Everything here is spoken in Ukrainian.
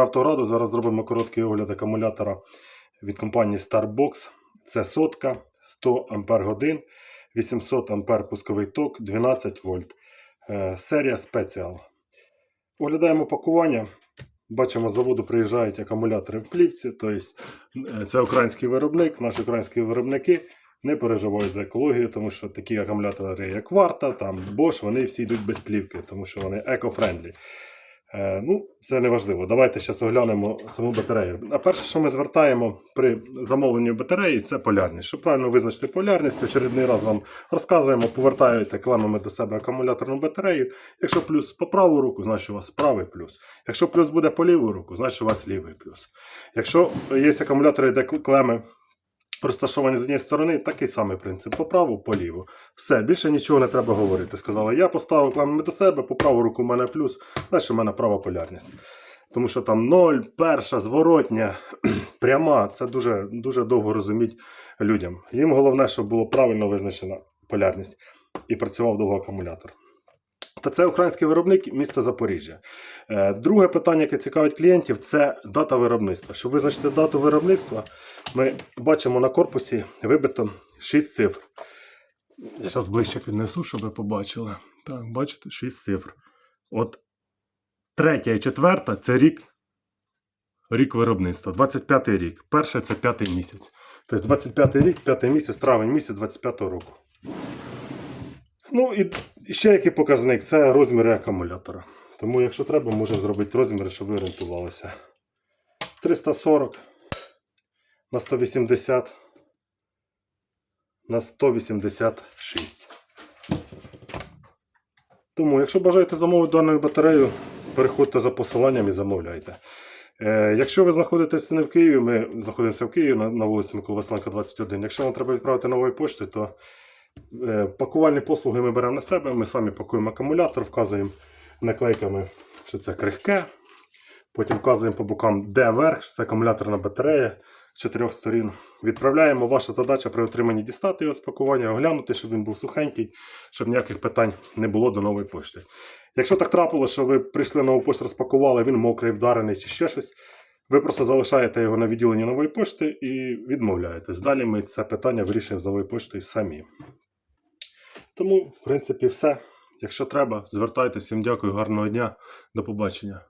ми Автораду. Зараз зробимо короткий огляд акумулятора від компанії Starbox. Це сотка, 100 Ампер годин, 800 Ампер пусковий ток, 12 вольт. Е, Серія Special. Оглядаємо пакування. Бачимо, з заводу приїжджають акумулятори в плівці. Тобто це український виробник, наші українські виробники не переживають за екологію, тому що такі акумулятори, як Варта, там Bosch, вони всі йдуть без плівки, тому що вони еко-френдлі. Е, ну, це не важливо. Давайте зараз оглянемо саму батарею. А перше, що ми звертаємо при замовленні батареї, це полярність. Щоб правильно визначити полярність, очередний раз вам розказуємо, повертаєте клемами до себе акумуляторну батарею. Якщо плюс по праву руку, значить у вас правий плюс. Якщо плюс буде по ліву руку, значить у вас лівий плюс. Якщо є акумулятори, де клеми розташовані з однієї сторони, такий самий принцип. По праву, по ліву. Все, більше нічого не треба говорити. Сказали, я поставив клемами до себе, по праву руку у мене плюс, значить у мене права полярність. Тому що там 0, перша, зворотня, пряма, це дуже, дуже довго розуміти людям. Їм головне, щоб було правильно визначена полярність і працював довго акумулятор. Та це український виробник місто Запоріжжя. Е, Друге питання, яке цікавить клієнтів, це дата виробництва. Щоб визначити дату виробництва, ми бачимо на корпусі вибито 6 цифр. Я зараз ближче піднесу, щоб ви побачили. Так, бачите, 6 цифр. От третя і четверта це рік, рік виробництва. 25-й рік. Перше це п'ятий місяць. Тобто 25-й рік, п'ятий місяць, травень місяць 25-го року. Ну і ще який показник це розміри акумулятора. Тому, якщо треба, можемо зробити розміри, щоб ви орієнтувалися. 340 на 180 на 186. Тому, якщо бажаєте замовити дану батарею, переходьте за посиланням і замовляйте. Е, якщо ви знаходитеся не в Києві, ми знаходимося в Києві на, на вулиці Миколи Василенка, 21. Якщо вам треба відправити новою поштою, то пакувальні послуги ми беремо на себе. Ми самі пакуємо акумулятор, вказуємо наклейками, що це крихке. Потім вказуємо по бокам, де верх, що це акумуляторна батарея з чотирьох сторін. Відправляємо. Ваша задача при отриманні дістати його з пакування, оглянути, щоб він був сухенький, щоб ніяких питань не було до нової пошти. Якщо так трапилося, що ви прийшли нову пошту, розпакували, він мокрий, вдарений чи ще щось, ви просто залишаєте його на відділенні нової пошти і відмовляєтесь. Далі ми це питання вирішуємо з новою поштою самі. Тому, в принципі, все. Якщо треба, звертайтеся. Всім дякую, гарного дня, до побачення.